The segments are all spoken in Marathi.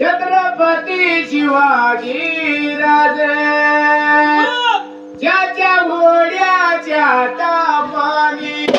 छत्रपती शिवाजी राजे. ज्याच्या घोड्याच्या तापानी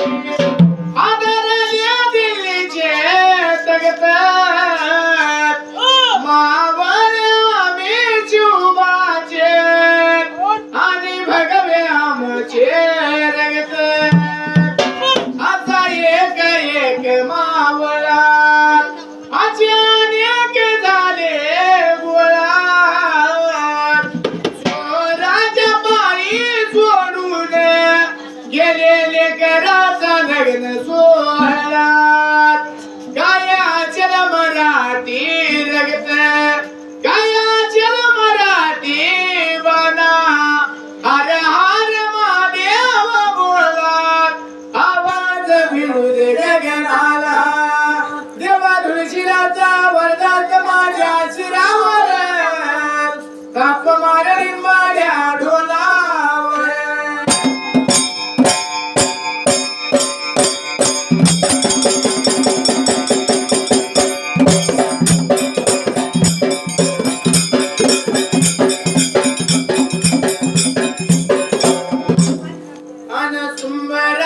पडतात माझ्या शिरावर. ताप मारणी माझ्या ढोलावर. अन सुंबर